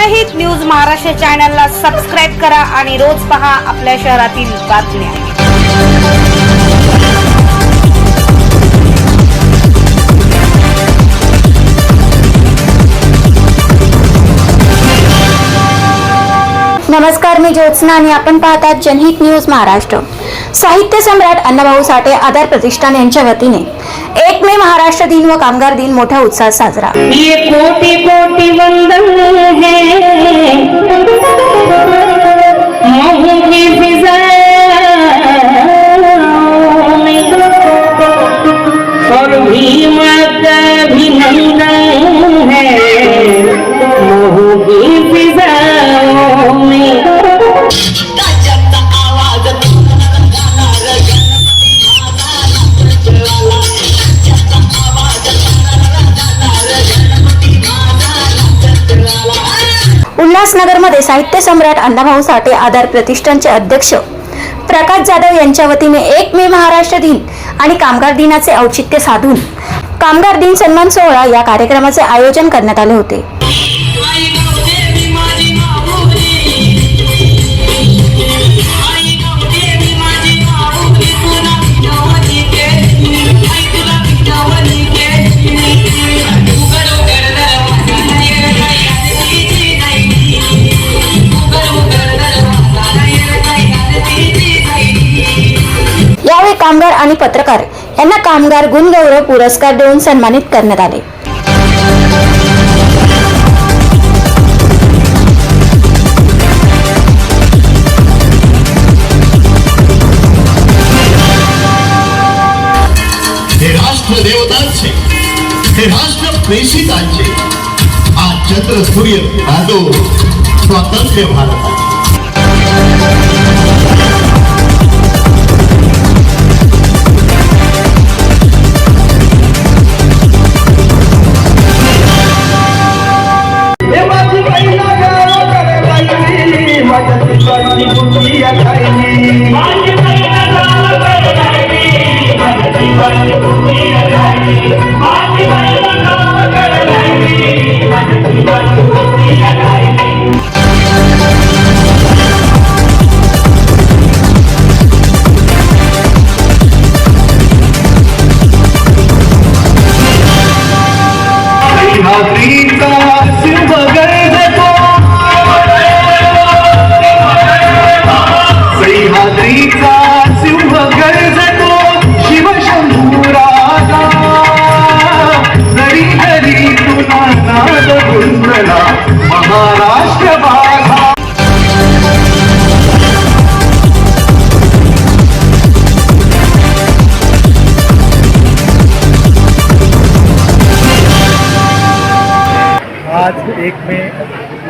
जनहित न्यूज महाराष्ट्र चॅनलला सबस्क्राईब करा आणि रोज पहा आपल्या शहरातील बातम्या. नमस्कार मी ज्योत्स्ना आणि आपण पाहतात जनहित न्यूज महाराष्ट्र. साहित्य सम्राट अण्णाभाऊ साठे आधार प्रतिष्ठान यांच्या वतीने एक मे महाराष्ट्र दिन व कामगार दिन मोठ्या उत्साहात साजरा. ये कोटी वंदन है। उल्हासनगरमध्ये साहित्य सम्राट अण्णाभाऊ साठे आधार प्रतिष्ठानचे अध्यक्ष. प्रकाश जाधव यांच्या वतीने एक मे महाराष्ट्र दिन आणि कामगार दिनाचे औचित्य साधून. कामगार दिन सन्मान सोहळा या कार्यक्रमाचे आयोजन करण्यात आले होते. कामगार आणि पत्रकार यांना कामगार गुणगौरव पुरस्कार देऊन सन्मानित करण्यात आले. देवतांचे हे राष्ट्र प्रेषितांचे आज चंद्र सूर्य राजो स्वातंत्र्य भारत सह्याद्रीचा सिंह गर्जतो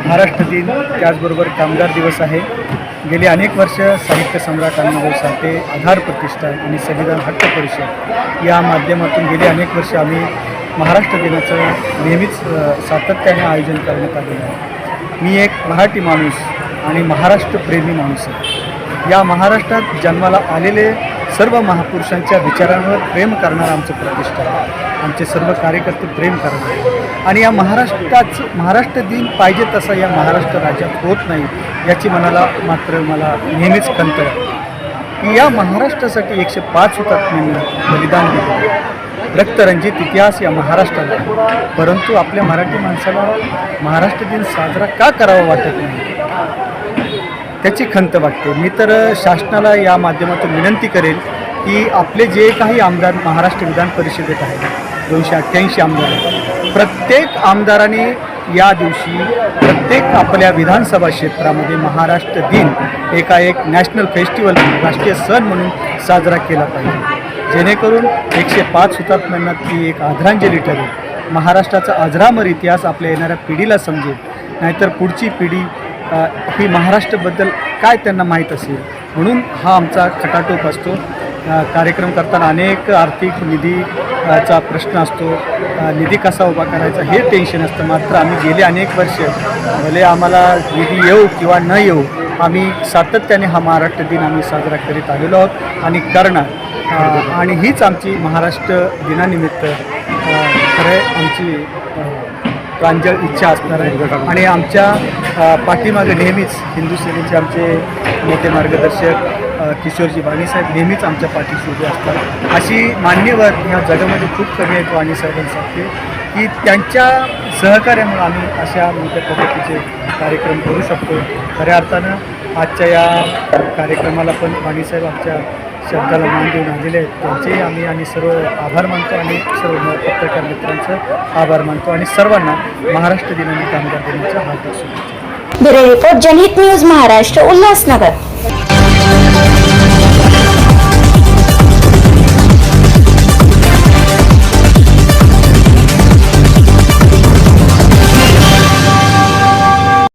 महाराष्ट्र दिन त्याचबरोबर कामगार दिवस आहे. गेली अनेक वर्ष साहित्य सम्राट अण्णाभाऊ साठे आधार प्रतिष्ठान आणि संविधान हक्क परिषद या माध्यमातून गेली अनेक वर्ष आम्ही महाराष्ट्र दिनाचं नेहमीच सातत्याने आयोजन करण्यात आलेलं आहे. मी एक मराठी माणूस आणि महाराष्ट्रप्रेमी माणूस आहे. या महाराष्ट्रात जन्माला आलेले सर्व महापुरुषांच्या विचारांवर प्रेम करणारं आमचं प्रतिष्ठान आहे. आमचे सर्व कार्यकर्ते प्रेम करणार आणि या महाराष्ट्राचं महाराष्ट्र दिन पाहिजे तसा या महाराष्ट्र राज्यात होत नाही याची मनाला मात्र मला नेहमीच खंत आहे. की या महाराष्ट्रासाठी एकशे पाच हुतात्म्यांनी बलिदान दिलं रक्तरंजित इतिहास या महाराष्ट्राला परंतु आपल्या मराठी माणसाला महाराष्ट्र दिन साजरा का करावा वाटत नाही? त्याची खंत वाटते. मी तर शासनाला या माध्यमातून विनंती करेल की आपले जे काही आमदार महाराष्ट्र विधान परिषदेत आहेत दोनशे अठ्ठ्याऐंशी आमदार आहेत प्रत्येक आमदाराने या दिवशी प्रत्येक आपल्या विधानसभा क्षेत्रामध्ये महाराष्ट्र दिन एका एक नॅशनल फेस्टिवल राष्ट्रीय सण म्हणून साजरा केला पाहिजे. जेणेकरून एकशे पाच हुतात्म्यांना ती एक आदरांजली ठरेल. महाराष्ट्राचा अजरामर इतिहास आपल्या येणाऱ्या पिढीला समजेल. नाहीतर पुढची पिढी ही महाराष्ट्राबद्दल काय त्यांना माहीत असेल? म्हणून हा आमचा खटाटोप असतो. कार्यक्रम करताना अनेक आर्थिक निधी चा प्रश्न असतो. निधी कसा उभा करायचा हे टेन्शन असतं. मात्र आम्ही गेले अनेक वर्ष. भले आम्हाला निधी येऊ किंवा न येऊ आम्ही सातत्याने हा महाराष्ट्र दिन आम्ही साजरा करीत आलेलो आहोत. आणि करणार. आणि हीच आमची महाराष्ट्र दिनानिमित्त अ, खरं आमची प्रांजळ इच्छा असणार आहे. आणि आमच्या पाठीमागे नेहमीच हिंदू सेनेचे आमचे मोठे मार्गदर्शक किशोरजी किशोरजी वाणीसाहेब नेहमीच आमच्या पाठीशी उभे असतात. अशी मान्यवर ह्या जगामध्ये खूप कमी आहेत वाणीसाहेबांसारखे की त्यांच्या सहकार्यामुळे आम्ही अशा मोठ्या पद्धतीचे कार्यक्रम करू शकतो. खऱ्या अर्थानं आजच्या या कार्यक्रमाला पण वाणीसाहेब आमच्या शब्दाला मान देऊन आलेले आहेत. त्यांचेही आम्ही आणि सर्व आभार मानतो आणि सर्व पत्रकार मित्रांचं आभार मानतो आणि सर्वांना महाराष्ट्र दिन आणि कामगार दिनाच्या हार्दिक शुभेच्छा. Bureau report Janhit news Maharashtra Ulhasnagar.